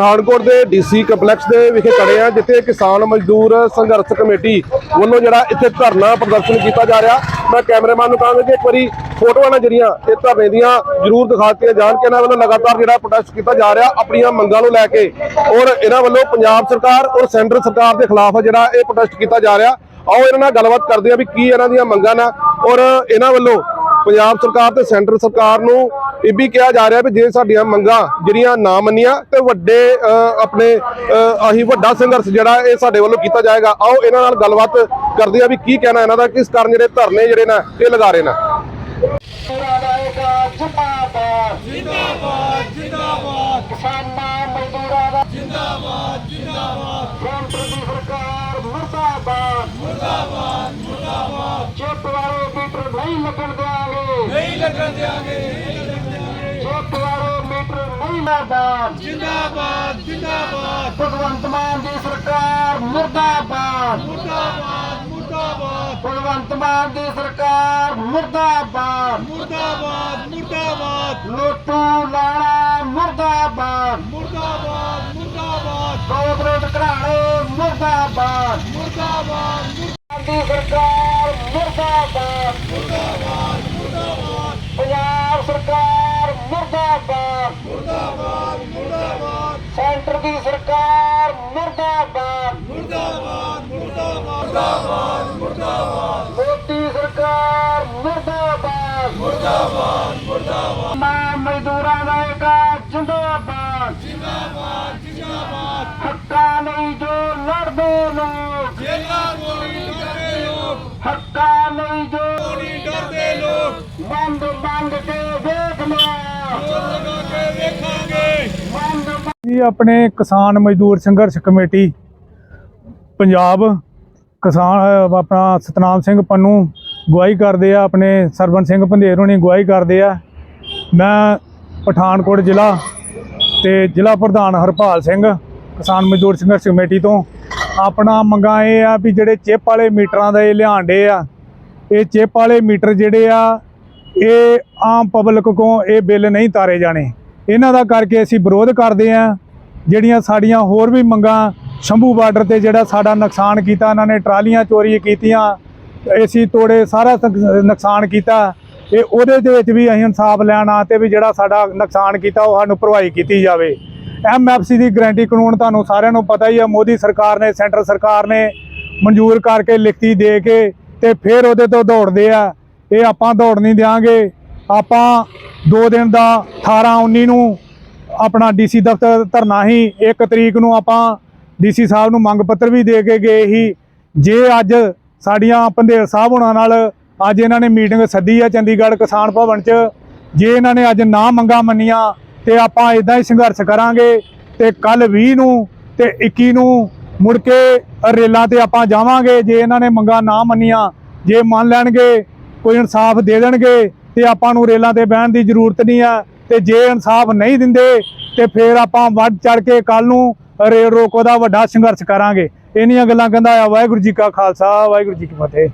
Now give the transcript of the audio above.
ਪਠਾਨਕੋਟ ਦੇ DC complex ਦੇ ਵਿਖੇ ਖੜੇ ਆ, ਜਿੱਥੇ ਕਿਸਾਨ ਮਜ਼ਦੂਰ ਸੰਘਰਸ਼ ਕਮੇਟੀ ਵੱਲੋਂ ਜਿਹੜਾ ਇੱਥੇ ਧਰਨਾ ਪ੍ਰਦਰਸ਼ਨ ਕੀਤਾ ਜਾ ਰਿਹਾ। ਮੈਂ ਕੈਮਰਾਮੈਨ ਨੂੰ ਕਹਾਂਗਾ ਕਿ ਇੱਕ ਵਾਰੀ ਫੋਟੋਆਂ ਨਾਲ ਜਿਹੜੀਆਂ ਇਹ ਧਰਨੇ ਦੀਆਂ ਜ਼ਰੂਰ ਦਿਖਾ ਦਿੱਤੀਆਂ ਜਾਣ ਕਿ ਇਹਨਾਂ ਵੱਲੋਂ ਲਗਾਤਾਰ ਜਿਹੜਾ ਪ੍ਰੋਟੈਸਟ ਕੀਤਾ ਜਾ ਰਿਹਾ ਆਪਣੀਆਂ ਮੰਗਾਂ ਨੂੰ ਲੈ ਕੇ। ਔਰ ਇਹਨਾਂ ਵੱਲੋਂ ਪੰਜਾਬ ਸਰਕਾਰ ਔਰ ਸੈਂਟਰ ਸਰਕਾਰ ਦੇ ਖਿਲਾਫ ਜਿਹੜਾ ਇਹ ਪ੍ਰੋਟੈਸਟ ਕੀਤਾ ਜਾ ਰਿਹਾ। ਆਓ ਇਹਨਾਂ ਨਾਲ ਗੱਲਬਾਤ ਕਰਦੇ ਆ ਵੀ ਕੀ ਇਹਨਾਂ ਦੀਆਂ ਮੰਗਾਂ ਨੇ ਔਰ ਇਹਨਾਂ ਵੱਲੋਂ ਪੰਜਾਬ ਸਰਕਾਰ ਤੇ ਸੈਂਟਰ ਸਰਕਾਰ ਨੂੰ ਇਹ ਵੀ ਕਿਹਾ ਜਾ ਰਿਹਾ ਵੀ ਜੇ ਸਾਡੀਆਂ ਮੰਗਾਂ ਜਿਹੜੀਆਂ ਨਾ ਮੰਨੀਆਂ ਤੇ ਵੱਡੇ ਆਪਣੇ ਆਹੀ ਵੱਡਾ ਸੰਘਰਸ਼ ਜਿਹੜਾ ਇਹ ਸਾਡੇ ਵੱਲੋਂ ਕੀਤਾ ਜਾਏਗਾ। ਆਓ ਇਹਨਾਂ ਨਾਲ ਗੱਲਬਾਤ ਕਰਦੇ ਆ ਵੀ ਕੀ ਕਹਿਣਾ ਇਹਨਾਂ ਦਾ ਕਿਸ ਕਾਰਨ ਜਿਹੜੇ ਧਰਨੇ ਜਿਹੜੇ ਨੇ ਇਹ ਲਗਾ ਰਹੇ ਨੇ। ਜਿੰਦਾਬਾਦ ਜਿੰਦਾਬਾਦ ਜਿੰਦਾਬਾਦ। ਕਿਸਾਨਾਂ ਮਜ਼ਦੂਰਾਂ ਦਾ ਜਿੰਦਾਬਾਦ ਜਿੰਦਾਬਾਦ ਸੈਂਟਰ ਦੀ ਸਰਕਾਰ ਮੁਰਦਾਬਾਦ ਮੁਰਦਾਬਾਦ ਮੁਰਦਾਬਾਦ ਚਿੱਪ ਵਾਲੇ ਮੀਟਰ ਨਹੀਂ ਲੱਗਣ ਦਿਆਂਗੇ ਨਹੀਂ ਲੱਗਣ ਦਿਆਂਗੇ ਚਿੱਪ ਵਾਲੇ ਮੀਟਰ ਨਹੀਂ ਲੱਗਣ ਜਿੰਦਾਬਾਦ ਜਿੰਦਾਬਾਦ ਭਗਵੰਤ ਮਾਨ ਦੀ ਸਰਕਾਰ ਮੁਰਦਾਬਾਦ ਮੁਰਦਾਬਾਦ ਮੁਰਦਾਬਾਦ ਭਗਵੰਤ ਮਾਨ ਦੀ ਸਰਕਾਰ ਮੁਰਦਾਬਾਦ ਮੁਰਦਾਬਾਦ ਮੁਰਦਾਬਾਦ ਲੋਟੂ ਲਾਣਾ ਮੁਰਦਾਬਾਦ ਮੁਰਦਾਬਾਦ ਮੁਰਦਾਬਾਦ ਕਾਰਪੋਰੇਟ ਘਰਾਣੇ ਮੁਰਦਾਬਾਦ ਮੁਰਦਾਬਾਦ ਦੀ ਸਰਕਾਰ ਮੁਰਦਾਬਾਦ ਮੁਰਦਾਬਾਦ ਮੁਰਦਾਬਾਦ। ਪੰਜਾਬ ਸਰਕਾਰ ਮੁਰਦਾਬਾਦ। ਮੁਰਦਾਬਾਦ ਮੁਰਦਾਬਾਦ। ਸੈਂਟਰ ਦੀ ਸਰਕਾਰ ਮੁਰਦਾਬਾਦ। ਮੁਰਦਾਬਾਦ ਮੁਰਦਾਬਾਦ। ਮੁਰਦਾਬਾਦ ਮੋਦੀ ਸਰਕਾਰ ਮੁਰਦਾਬਾਦ। ਮੁਰਦਾਬਾਦ ਮੁਰਦਾਬਾਦ। ਮਾਂ ਮਜ਼ਦੂਰਾਂ ਦਾ ਏਕਾ ਜਿੰਦਾਬਾਦ। ਜਿੰਦਾਬਾਦ ਜਿੰਦਾਬਾਦ। ਹੱਕਾਂ ਲਈ ਜੋ ਲੜਦੇ ਲੋਕ। ਜੇਲਾ ਗੋਲੀ ਡਰਦੇ ਲੋਕ। ਹੱਕਾਂ ਲਈ ਜੋ ਗੋਲੀ ਡਰਦੇ ਲੋਕ। ਬੰਦ ਬੰਦ ਕੇ ਦੇਖ ਲਿਆ। ਜ਼ੋਰ ਲਗਾ ਕੇ ਵੇਖਾਂਗੇ। ਬੰਦ ਜੀ ਆਪਣੇ ਕਿਸਾਨ ਮਜ਼ਦੂਰ ਸੰਘਰਸ਼ ਕਮੇਟੀ ਪੰਜਾਬ ਕਿਸਾਨ ਆਪਣਾ ਸਤਨਾਮ ਸਿੰਘ ਪੰਨੂ ਗਵਾਹੀ ਕਰਦੇ ਆ ਆਪਣੇ ਸਰਵਨ ਸਿੰਘ ਪੰਧੇਰ ਹੋਣੀ ਗਵਾਹੀ ਕਰਦੇ ਆ। ਮੈਂ ਪਠਾਨਕੋਟ ਜ਼ਿਲ੍ਹਾ ਤੇ ਜ਼ਿਲ੍ਹਾ ਪ੍ਰਧਾਨ ਹਰਪਾਲ ਸਿੰਘ ਕਿਸਾਨ ਮਜ਼ਦੂਰ ਸੰਘਰਸ਼ ਕਮੇਟੀ ਤੋਂ ਆਪਣਾ ਮੰਗਾਂ ਇਹ ਆ ਵੀ ਜਿਹੜੇ ਚਿੱਪ ਵਾਲੇ ਮੀਟਰਾਂ ਦਾ ਇਹ ਲਿਆਂਡੇ ਆ ਇਹ ਚਿੱਪ ਵਾਲੇ ਮੀਟਰ ਜਿਹੜੇ ਆ, ਇਹ ਆਮ ਪਬਲਿਕ ਕੋ ਇਹ ਬਿੱਲ ਨਹੀਂ ਤਾਰੇ ਜਾਣੇ। ਇਹਨਾਂ ਦਾ ਕਰਕੇ ਅਸੀਂ ਵਿਰੋਧ ਕਰਦੇ ਆ ਜਿਹੜੀਆਂ ਸਾਡੀਆਂ ਹੋਰ ਵੀ ਮੰਗਾਂ, ਸ਼ੰਭੂ ਬਾਰਡਰ ਤੇ ਜਿਹੜਾ ਸਾਡਾ ਨੁਕਸਾਨ ਕੀਤਾ, ਇਹਨਾਂ ਨੇ ਟਰਾਲੀਆਂ ਚੋਰੀ ਕੀਤੀਆਂ, ਏਸੀ ਤੋੜੇ, ਸਾਰਾ ਨੁਕਸਾਨ ਕੀਤਾ। ਇਹ ਉਹਦੇ ਦੇ ਵਿੱਚ ਵੀ ਅਸੀਂ ਇਨਸਾਫ ਲੈਣ ਆ ਤੇ ਵੀ ਜਿਹੜਾ ਸਾਡਾ ਨੁਕਸਾਨ ਕੀਤਾ, ਉਹ ਸਾਨੂੰ ਭਰਵਾਈ ਕੀਤੀ ਜਾਵੇ। ਐਮਐਫਸੀ ਦੀ ਗਾਰੰਟੀ ਕਾਨੂੰਨ ਤੁਹਾਨੂੰ ਸਾਰਿਆਂ ਨੂੰ ਪਤਾ ਹੀ ਆ, ਮੋਦੀ ਸਰਕਾਰ ਨੇ, ਸੈਂਟਰ ਸਰਕਾਰ ਨੇ ਮਨਜ਼ੂਰ ਕਰਕੇ ਲਿਖਤੀ ਦੇ ਕੇ ਤੇ ਫਿਰ ਉਹਦੇ ਤੋਂ ਦੌੜਦੇ ਆ। ਇਹ ਆਪਾਂ ਦੌੜ ਨਹੀਂ ਦਿਆਂਗੇ। ਆਪਾਂ 2 ਦਿਨ ਦਾ 18 19 ਨੂੰ ਆਪਣਾ ਡੀਸੀ ਦਫ਼ਤਰ ਧਰਨਾ ਹੀ 1 ਤਰੀਕ ਨੂੰ ਆਪਾਂ ਡੀਸੀ ਸਾਹਿਬ ਨੂੰ ਮੰਗ ਪੱਤਰ ਵੀ ਦੇ ਕੇ ਗਏ ਸੀ। ਜੇ ਅੱਜ ਸਾਡੀਆਂ ਪੰਧੇਰ ਸਾਹਿਬ ਹੋਣਾ ਨਾਲ ਅੱਜ ਇਹਨਾਂ ਨੇ ਮੀਟਿੰਗ ਸੱਦੀ ਆ ਚੰਡੀਗੜ੍ਹ ਕਿਸਾਨ ਭਵਨ 'ਚ, ਜੇ ਇਹਨਾਂ ਨੇ ਅੱਜ ਨਾ ਮੰਗਾ ਮੰਨੀਆਂ ਤੇ ਆਪਾਂ ਇਦਾਂ ਹੀ ਸੰਘਰਸ਼ ਕਰਾਂਗੇ ਤੇ ਕੱਲ 20 ਨੂੰ ਤੇ 21 ਨੂੰ ਮੁੜ ਕੇ ਰੇਲਾਂ ਤੇ ਆਪਾਂ ਜਾਵਾਂਗੇ, ਜੇ ਇਹਨਾਂ ਨੇ ਮੰਗਾ ਨਾ ਮੰਨੀਆਂ, ਜੇ ਮੰਨ ਲੈਣਗੇ, ਕੋਈ ਇਨਸਾਫ ਦੇ ਦੇਣਗੇ, ਤੇ ਆਪਾਂ ਨੂੰ ਰੇਲਾਂ ਤੇ ਬਹਿਣ ਦੀ ਜ਼ਰੂਰਤ ਨਹੀਂ ਆ ਤੇ ਜੇ ਇਨਸਾਫ ਨਹੀਂ ਦਿੰਦੇ, ਤੇ ਫਿਰ ਆਪਾਂ ਵੱਧ ਚੜ ਕੇ ਕੱਲ ਨੂੰ ਰੇਲ ਰੋਕੋ ਦਾ ਵੱਡਾ ਸੰਘਰਸ਼ ਕਰਾਂਗੇ। ਇਹਨੀਆਂ ਗੱਲਾਂ ਕਹਿੰਦਾ ਆ, ਵਾਹਿਗੁਰੂ ਜੀ ਕਾ ਖਾਲਸਾ, ਵਾਹਿਗੁਰੂ ਜੀ ਕੀ ਫਤਿਹ।